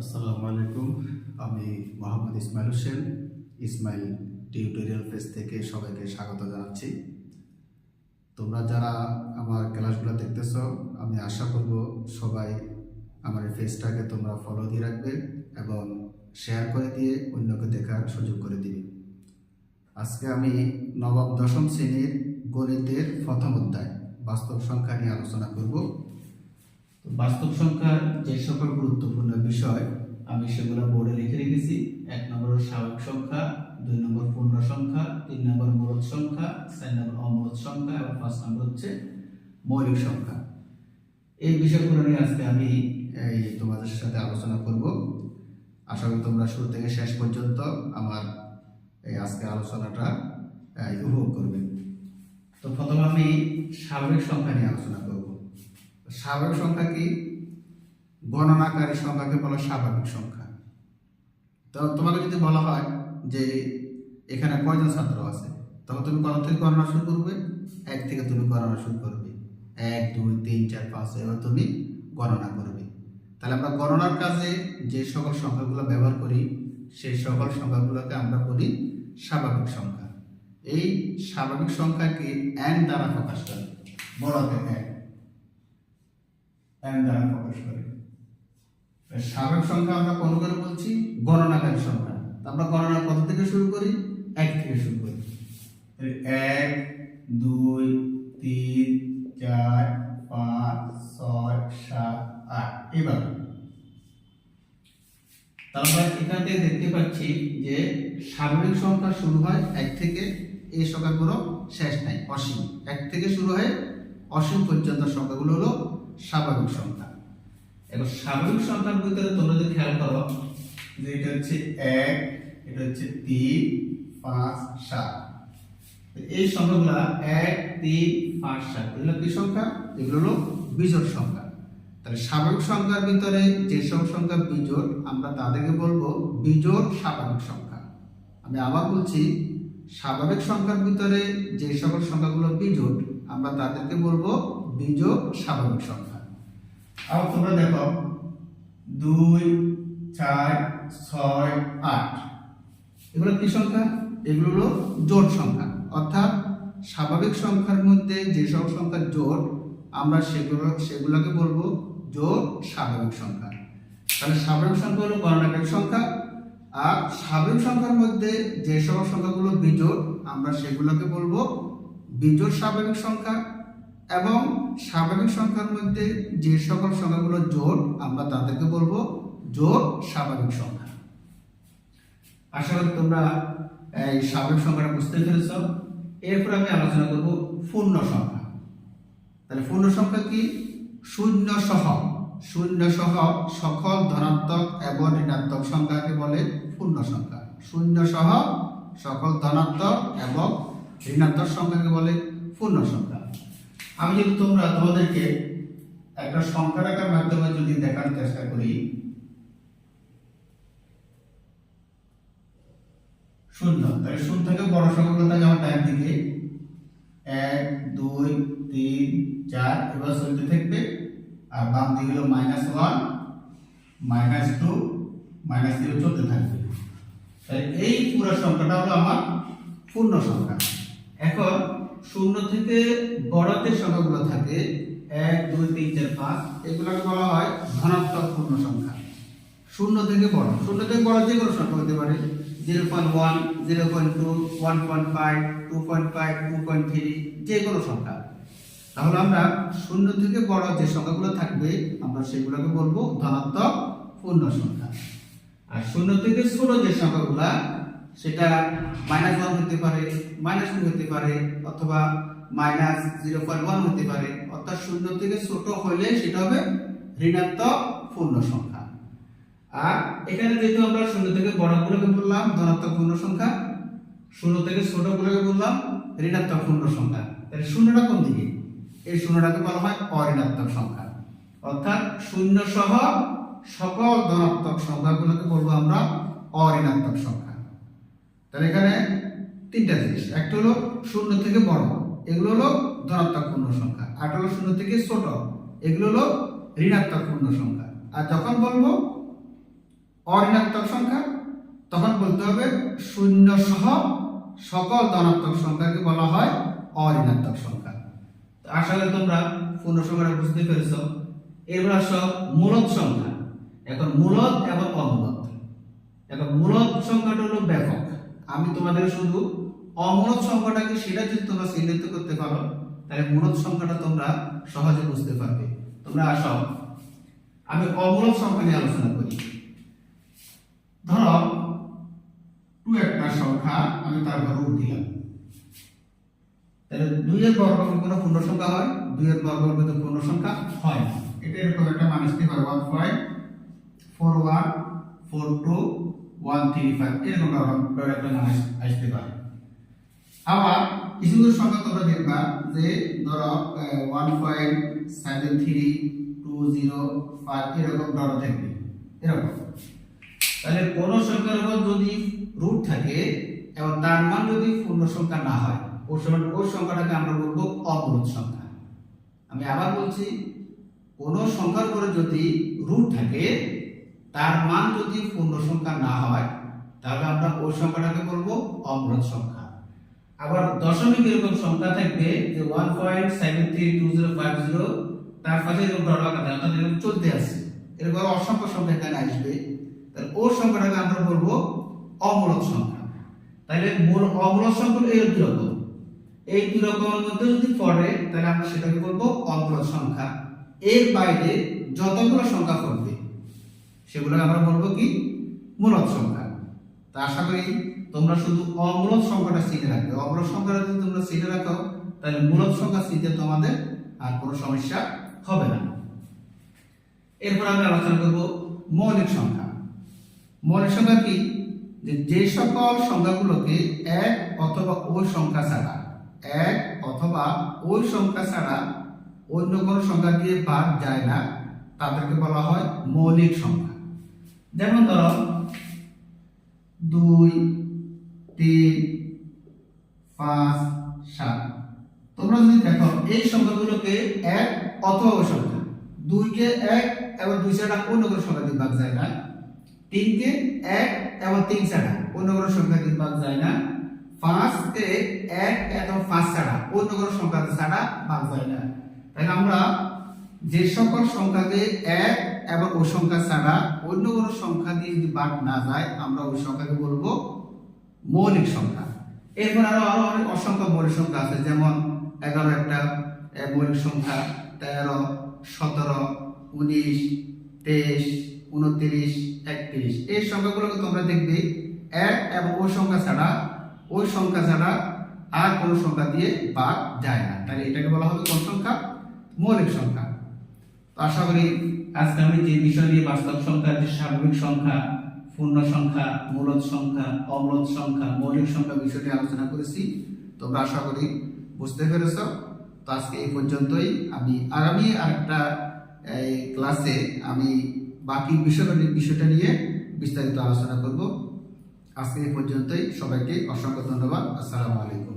আসসালামু আলাইকুম। আমি মোহাম্মদ ইসমাইল হোসেন। ইসমাইল টিউটোরিয়াল পেজ থেকে সবাইকে স্বাগত জানাচ্ছি। তোমরা যারা আমার ক্লাসগুলো দেখতেছ, আমি আশা করব সবাই আমার এই পেজটাকে তোমরা ফলো দিয়ে রাখবে এবং শেয়ার করে দিয়ে অন্যকে দেখার সুযোগ করে দিবে। আজকে আমি নবম, দশম শ্রেণির গণিতের প্রথম অধ্যায় বাস্তব সংখ্যা নিয়ে আলোচনা করব। বাস্তব সংখ্যার যে সকল গুরুত্বপূর্ণ বিষয়, আমি সেগুলো বোর্ডে লিখে রেখেছি। এক নম্বর স্বাভাবিক সংখ্যা, দুই নম্বর পূর্ণ সংখ্যা, তিন নম্বর মূলত সংখ্যা, চার নম্বর অমূলত সংখ্যা, এবং পাঁচ নম্বর হচ্ছে মৌলিক সংখ্যা। এই বিষয়গুলো নিয়ে আজকে আমি এই তোমাদের সাথে আলোচনা করব। আশা করি তোমরা শুরু থেকে শেষ পর্যন্ত আমার এই আজকে আলোচনাটা উপভোগ করবে। তো প্রথমে আমি স্বাভাবিক সংখ্যা নিয়ে আলোচনা করব। স্বাভাবিক সংখ্যা কি? গণনাকারী সংখ্যাকে বলা স্বাভাবিক সংখ্যা। তো তোমাকে যদি বলা হয় যে এখানে কয়জন ছাত্র আছে তখন তুমি কত থেকে গণনা শুরু করবে? এক থেকে তুমি গণনা শুরু করবে। এক, দুই, তিন, চার, পাঁচ এবার তুমি গণনা করবে। তাহলে আমরা গণনার কাজে যে সকল সংখ্যাগুলো ব্যবহার করি, সেই সকল সংখ্যাগুলোকে আমরা বলি স্বাভাবিক সংখ্যা। এই স্বাভাবিক সংখ্যাকে এন দ্বারা প্রকাশ করে। বড়তে এক। এন দ্বারা প্রকাশ করে। তাই স্বাভাবিক সংখ্যা আমরা কোন করে বলছি? গণনাকারী সংখ্যা। আমরা গণনা কত থেকে শুরু করি? এক থেকে শুরু করি। এক, দুই, তিন, চার, পাঁচ, ছয়, সাত, আট। এইভাবে তারপর এখান দেখতে পাচ্ছি যে স্বাভাবিক সংখ্যা শুরু হয় এক থেকে এই সংখ্যাগুলো শেষ নাই, অসীম। এক থেকে শুরু হয় অসীম পর্যন্ত সংখ্যাগুলো হলো স্বাভাবিক সংখ্যা এবং স্বাভাবিক সংখ্যার ভিতরে তোমরা যদি খেয়াল করো, যে এটা হচ্ছে এক, এটা হচ্ছে তিন, পাঁচ, সাত। এই সংখ্যাগুলো এক, তিন, পাঁচ, সাত, এগুলো কি সংখ্যা? এগুলো হলো বিজোড় সংখ্যা। তাহলে স্বাভাবিক সংখ্যার ভিতরে যেসব সংখ্যা বিজোড়, আমরা তাদেরকে বলব বিজোড় স্বাভাবিক সংখ্যা। আমি আবার বলছি, স্বাভাবিক সংখ্যার ভিতরে যে সকল সংখ্যাগুলো বিজোড় আমরা তাদেরকে বলব বিজোড় স্বাভাবিক সংখ্যা। আবার তোমরা দেখো, দুই, চার, ছয়, আট। এগুলো কি সংখ্যা? এগুলো হলো জোট সংখ্যা। অর্থাৎ স্বাভাবিক সংখ্যার মধ্যে যেসব সংখ্যা জোট, আমরা সেগুলো, সেগুলোকে বলব জোড় স্বাভাবিক সংখ্যা। তাহলে স্বাভাবিক সংখ্যা হলো গণনাকারী সংখ্যা। আর স্বাভাবিক সংখ্যার মধ্যে যে সব সংখ্যাগুলো বিজোড় আমরা সেগুলোকে বলব বিজোড় স্বাভাবিক সংখ্যা এবং স্বাভাবিক সংখ্যার মধ্যে যে সকল সংখ্যাগুলো জোড় আমরা তাদেরকে বলব জোড় স্বাভাবিক সংখ্যা। আশা করি তোমরা, এই স্বাভাবিক সংখ্যাটা বুঝতে পেরেছ। এরপর আমি আলোচনা করব পূর্ণ সংখ্যা। তাহলে পূর্ণ সংখ্যা কি? শূন্য সহ। শূন্য সহ সকল ধনাত্মক এবং ঋণাত্মক সংখ্যাকে বলে পূর্ণ সংখ্যা। শূন্য সহ সকল ধনাত্মক এবং ঋণাত্মক সংখ্যাকে বলে পূর্ণ সংখ্যা। আমি যদি তোমরা তোমাদেরকে একটা সংখ্যা রাখার মাধ্যমে যদি দেখার চেষ্টা করি, শূন্য। তাহলে শূন্য থেকে বড় সংখ্যাগুলো থাকে আমার ডান দিকে। এক, দুই, তিন, চার, এবার চলতে থাকবে। আর বাম দিকে হলো minus one minus two minus zero চলতে থাকবে। তাহলে এই পুরো সংখ্যাটা হলো আমার পূর্ণ সংখ্যা। এখন শূন্য থেকে বড়তে সংখ্যাগুলো থাকে। এক, দুই, তিন, চার, পাঁচ। এগুলোকে বলা হয় ধনাত্মক পূর্ণ সংখ্যা। শূন্য থেকে বড় শূন্য থেকে বড় যে কোনো সংখ্যা হতে পারে। Zero point one, zero point two, one point five, two point five, two point three, যে কোনো সংখ্যা। তাহলে আমরা শূন্য থেকে বড় যে সংখ্যাগুলো থাকবে, আমরা সেগুলোকে বলব ধনাত্মক পূর্ণ সংখ্যা। আর শূন্য থেকে ছোট যে সংখ্যাগুলা সেটা মাইনাস ওয়ান হতে পারে মাইনাস টু হতে পারে, অথবা মাইনাস জিরো পয়েন্ট ওয়ান হতে পারে। অর্থাৎ শূন্য থেকে ছোট হলে সেটা হবে ঋণাত্মক পূর্ণ সংখ্যা। আর এখানে যেহেতু আমরা শূন্য থেকে বড়গুলোকে বললাম, ধনাত্মক পূর্ণ সংখ্যা, শূন্য থেকে ছোটগুলোকে বললাম, ঋণাত্মক পূর্ণ সংখ্যা। তাহলে শূন্যটা কোন দিকে? এই শূন্যটাকে বলা হয় অঋণাত্মক সংখ্যা। অর্থাৎ শূন্য সহ সকল ধনাত্মক সংখ্যাগুলোকে বলব আমরা অঋণাত্মক সংখ্যা। তাহলে এখানে তিনটা জিনিস। একটা হলো শূন্য থেকে বড়, এগুলো হলো ধনাত্মক পূর্ণ সংখ্যা। আর হলো শূন্য থেকে ছোট, এগুলো হলো ঋণাত্মক পূর্ণ সংখ্যা। আর যখন বলব অঋণাত্মক সংখ্যা, তখন বলতে হবে শূন্য সহ সকল ধনাত্মক সংখ্যাকে বলা হয় অঋণাত্মক সংখ্যা। আশা করি তোমরা পূর্ণ সংখ্যাটা বুঝতে পেরেছ। এরপর আসো মূলত সংখ্যা। এখন মূলত এবং অমূলত এখন মূলত সংখ্যাটা হলো ব্যাপক। আমি তোমাদের শুধু অমূলত সংখ্যাটাকে সেটা যদি তোমরা চিহ্নিত করতে পারো, তাহলে মূলত সংখ্যাটা তোমরা সহজে বুঝতে পারবে। তোমরা আসো। আমি অমূলত সংখ্যা নিয়ে আলোচনা করি। ধরো টু একটা সংখ্যা আমি তারপর রুট দিলাম। তাহলে দুইয়ের বর্গ কোনো পূর্ণ সংখ্যা হয়? দুইয়ের বর্গ কিন্তু পূর্ণ সংখ্যা হয় এটা এরকম একটা মান আসতে পারে one four one four two one three five এরকম একটা আসতে পারে। আবার কিছু কিছু সংখ্যা তোমরা দেখবা যে ধরো one point seven three two zero five এরকম ডর থাকবে। এরকম। তাহলে কোন সংখ্যার উপর যদি রুট থাকে, এবং তার মান যদি পূর্ণ সংখ্যা না হয়, ওই সময় ওই সংখ্যাটাকে আমরা বলব অমূলত সংখ্যা। আমি আবার বলছি, কোন সংখ্যার উপরে যদি রুট থাকে তার মান যদি পূর্ণ সংখ্যা না হয়, তাহলে আমরা ওই সংখ্যাটাকে বলব অমূলত সংখ্যা। আবার দশমিক এরকম সংখ্যা থাকবে যে one point seven three two zero five zero তার পাশে এরকম আকারে অর্থাৎ এরকম চলতে আছে। এরকম অসংখ্য সংখ্যা এখানে আসবে। তাহলে ওই সংখ্যাটাকে আমরা বলব অমূলক সংখ্যা। তাহলে মূল অমূলক সংখ্যা এই দুই রকম এই দুই রকমের মধ্যে যদি পড়ে, তাহলে আমরা সেটাকে বলব অমূলক সংখ্যা। এর বাইরে যতগুলো সংখ্যা পড়বে সেগুলো আমরা বলব কি? মূলক সংখ্যা। তা আশা করি তোমরা শুধু অমূলক সংখ্যাটা চিনে রাখবে। অমূলক সংখ্যাটা যদি তোমরা চিনে রাখো, তাহলে মূলক সংখ্যা চিনতে তোমাদের আর কোনো সমস্যা হবে না। এরপর আমরা আলোচনা করব মৌলিক সংখ্যা। মৌলিক সংখ্যা কি? যে যে সকল সংখ্যাগুলোকে এক অথবা ওই সংখ্যা ছাড়া, এক অথবা ওই সংখ্যা ছাড়া অন্য কোনো সংখ্যা দিয়ে বাদ যায় না, তাদেরকে বলা হয় মৌলিক সংখ্যা। যেমন ধরো দুই, তিন, পাঁচ, সাত। তোমরা যদি দেখো, এই সংখ্যাগুলোকে এক অথবা সংখ্যা। দুইকে এক এবং দুই ছাড়া অন্য কোনো সংখ্যা দিয়ে ভাগ যায় না। তিনকে এক এবং তিন ছাড়া অন্য কোনো সংখ্যা দিয়ে ভাগ যায় না। পাঁচকে এক এবং পাঁচ ছাড়া অন্য কোনো সংখ্যা ছাড়া ভাগ যায় না। তাহলে আমরা যে সকল সংখ্যাকে এক এবং ওই সংখ্যা ছাড়া অন্য কোনো সংখ্যা দিয়ে যদি বাদ না যায়, আমরা ওই সংখ্যাকে বলব মৌলিক সংখ্যা। এরপর আরও আরও অনেক অসংখ্য মৌলিক সংখ্যা আছে, যেমন এগারো একটা মৌলিক সংখ্যা তেরো, সতেরো, উনিশ, তেইশ, উনত্রিশ, একত্রিশ। এই সংখ্যাগুলোকে তোমরা দেখবে, এক এবং ওই সংখ্যা ছাড়া ওই সংখ্যা ছাড়া আর কোনো সংখ্যা দিয়ে বাদ যায় না। তাহলে এটাকে বলা হবে কোন সংখ্যা? মৌলিক সংখ্যা। আশা করি আজকে আমি যে বিষয় নিয়ে বাস্তব সংখ্যা, যে স্বাভাবিক সংখ্যা, পূর্ণ সংখ্যা মূলত সংখ্যা অমূলত সংখ্যা, মৌলিক সংখ্যা বিষয়টি আলোচনা করেছি, তোমরা আশা করি বুঝতে পেরেছ। তো আজকে এই পর্যন্তই। আমি আগামী আরেকটা ক্লাসে আমি বাকি বিষয় বিষয়টা নিয়ে বিস্তারিত আলোচনা করব। আজকে এই পর্যন্তই। সবাইকে অসংখ্য ধন্যবাদ। আসসালামু আলাইকুম।